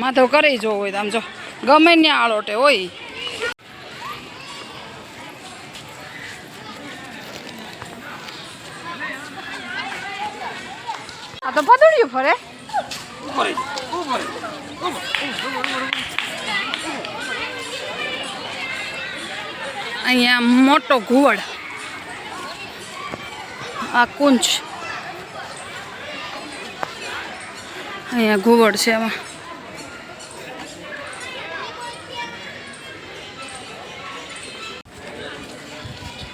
માધવ કરી જો હોય આમ જો ગમે ત્યાં આળોટે હોય. આ તો પદળ્યું ફરે. અહીંયા મોટો ઘુવડ. આ કુંજ. અહીંયા ઘુવડ છે એમાં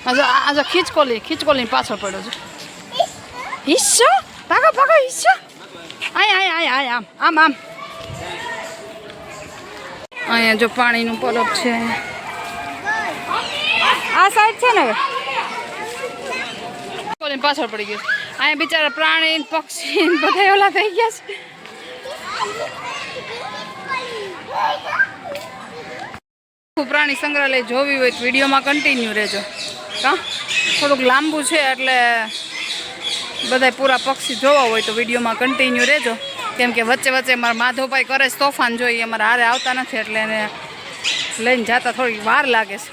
આજે આજે ખીચકોલી ખીચકોલી પાછળ પડ્યો છે હિસ્સો ભાગો ભાગો હિસ્સો આય આય આય આય આમ આમ આમ અહીંયા જો પાણીનું પરબ છે। આ સાઈડ છે ને હવે ખીચકોલી પાછળ પડી ગયું અહીંયા બિચારા પ્રાણી પક્ષી બધા ઓલા થઈ ગયા છે। પ્રાણી સંગ્રહાલય જોવી હોય તો વિડીયોમાં કન્ટિન્યુ રહેજો। કા થોડુંક લાંબુ છે એટલે બધાય પૂરા પક્ષી જોવા હોય તો વિડીયોમાં કન્ટિન્યુ રહેજો. કેમ કે વચ્ચે વચ્ચે મારા માધવભાઈ કરે છે તોફાન જોઈએ અમારા હારે આવતા નથી એટલે એને લઈને જતા થોડી વાર લાગે છે.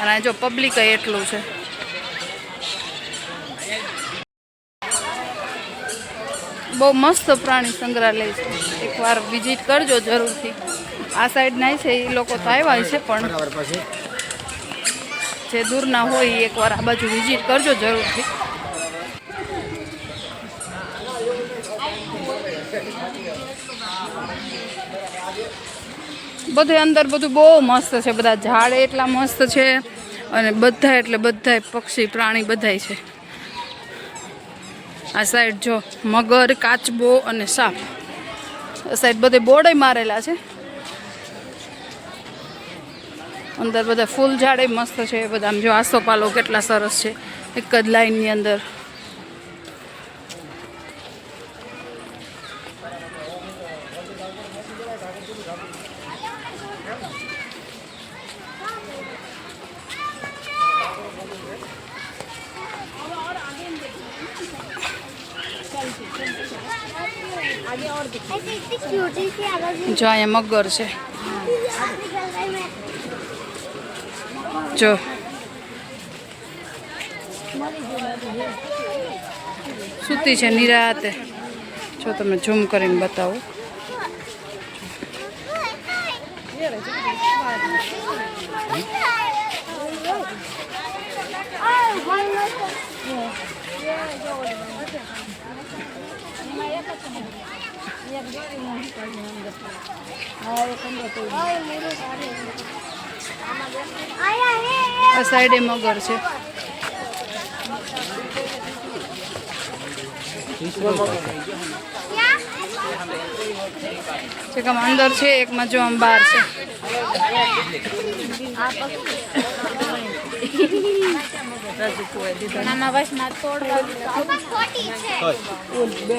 અને જો પબ્લિક એટલું છે. બહુ મસ્ત પ્રાણી સંગ્રહાલય છે. એકવાર વિઝિટ કરજો જરૂરથી. આ સાઈડ નહીં છે એ લોકો તો આવ્યા છે પણ. જે દૂરના હોય એકવાર આ બાજુ વિઝિટ કરજો જરૂરથી. બધું અંદર બધું બહુ મસ્ત છે, બધા ઝાડ એટલા મસ્ત છે અને બધા એટલે બધાય પક્ષી, પ્રાણી બધાય છે. આ સાઈડ જો મગર, કાચબો અને સાપ. સાઈડ બધે બોર્ડે મારેલા છે. અંદર બધા ફૂલ ઝાડે મસ્ત છે. બધા જો આસોપાલો કેટલા સરસ છે. એક જ લાઈનની અંદર. જો અહીંયા મગર છે. જો. સૂતી છે નિરાતે. જો તમે ઝૂમ કરીને બતાવું. આ સાઈડે મગર છે. જેકમ અંદર છે એક જો આમ બહાર છે.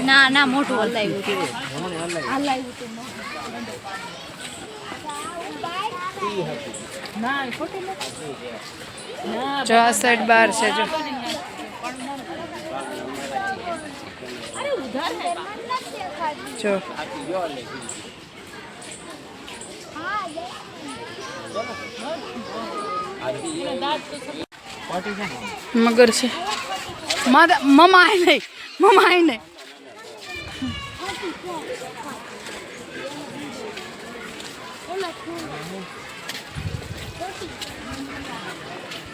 ના ના મોટું હલાવ્યું હલાવ્યું જો આ સાઈડ બાર છે જો. જો. મગર છે. મમા આય નહીં. મમા નહીં.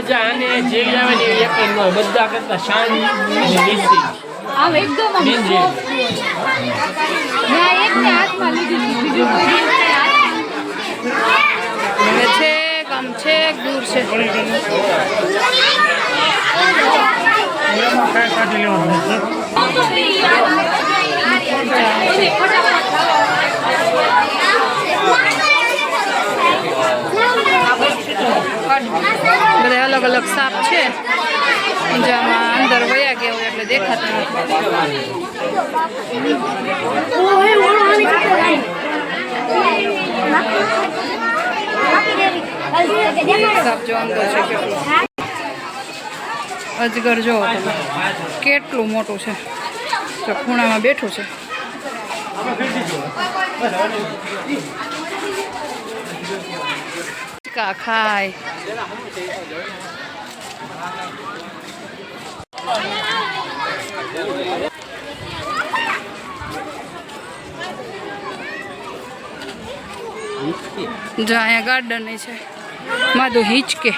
મજા અને જે આવે ને એક જ બધા કરતા શાંત અને છે કમ છે દૂર છે. કાઢી અલગ સાપ છે. જેમાં અંદર વયા ગયા એટલે દેખાતા સાપ અજગર જો કેટલું. મોટું છે. તો ખૂણામાં બેઠું છે. ખાય. જો અહીંયા ગાર્ડન છે. માધુ હિંચકે.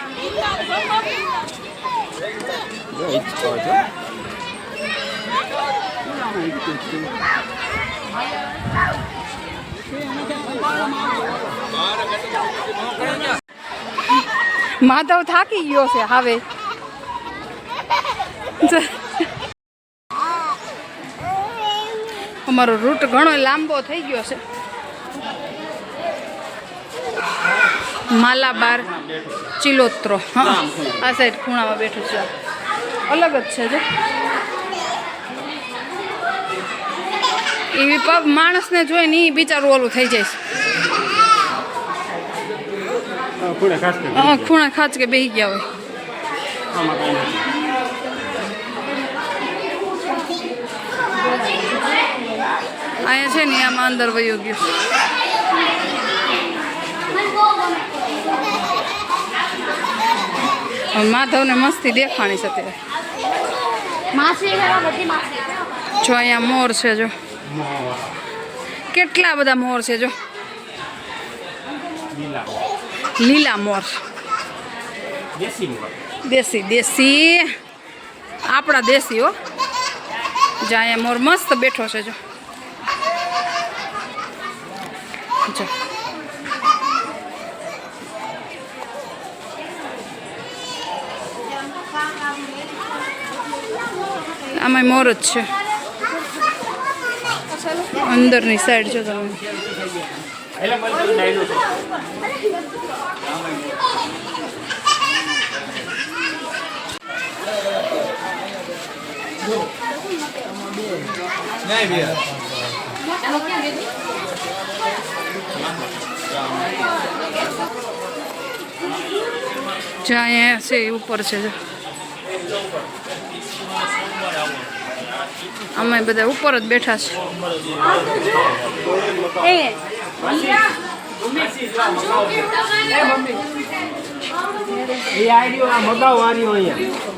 માધવ થાકી ગયો છે હવે. અમારો રૂટ ઘણો લાંબો થઈ ગયો છે. માલાબાર ચિલોત્રો હા. આ સાઈડ ખૂણામાં બેઠું છે. અલગ જ છે જો. એવી પગ માણસને જોઈને એ બિચારું ઓલું થઈ જાય છે. ખૂણા ખાચ કે બેસી ગયા હોય. અહીંયા છે ને આમાં અંદર વયો ગયું. માધવને મસ્તી દેખાણી છે માછલી જો અહીંયા મોર છે જો. કેટલા બધા મોર છે જો. લીલા મોર. દેશી દેશી. આપણા દેશી હો. જો અહીંયા મોર મસ્ત બેઠો છે જો. જો. આમાં મોર જ છે. અંદરની સાઈડ જો તમે જો અહીંયા છે એ ઉપર છે અમે બધા ઉપર જ બેઠા છે. એ. એ આઈડિયો આ મગાવ વાર્યો અહીંયા.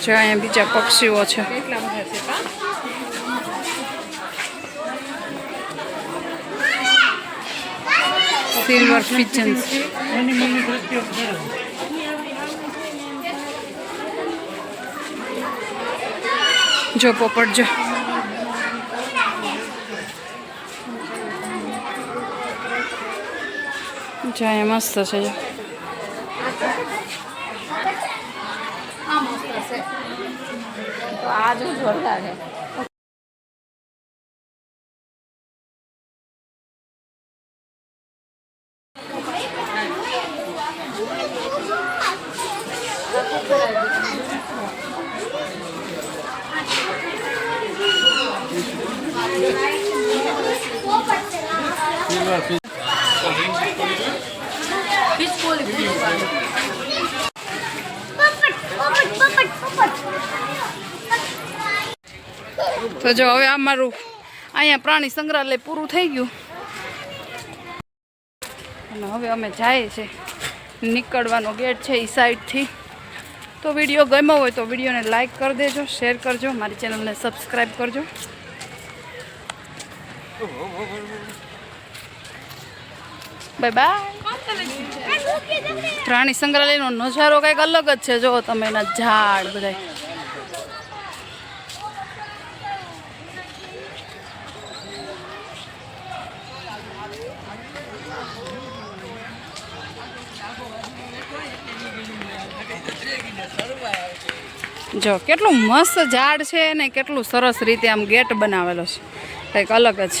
જો અહીંયા બીજા પક્ષીઓ છે. સિલ્વર પિજન્સ જો પોપટ જો. જો અહીંયા મસ્ત છે જો આ જો જોરદાર છે તો જો હવે આ મારું અહીંયા પ્રાણી સંગ્રહાલય પૂરું થઈ ગયું. અને હવે અમે જાય છે. નીકળવાનો ગેટ છે એ સાઈડથી તો વીડિયો ગમ્યો હોય તો વિડીયોને લાઈક કરી દેજો શેર કરજો, મારી ચેનલને સબસ્ક્રાઈબ કરજો. બાય બાય પ્રાણી સંગ્રહાલયનો નજારો કંઈક અલગ જ છે. જો તમે એના ઝાડ બધા જો, કેટલું મસ્ત ઝાડ છે ને કેટલું સરસ રીતે આમ ગેટ બનાવેલો છે. કંઈક અલગ જ.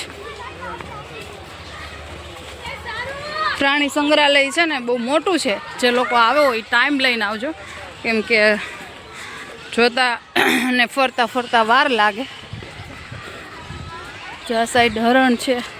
પ્રાણી સંગ્રહાલય છે ને, બહુ મોટું છે. જે લોકો આવે હોય ટાઈમ લઈને આવજો. કેમ કે જોતા ને ફરતા ફરતા વાર લાગે. જે આ સાઈડ હરણ છે.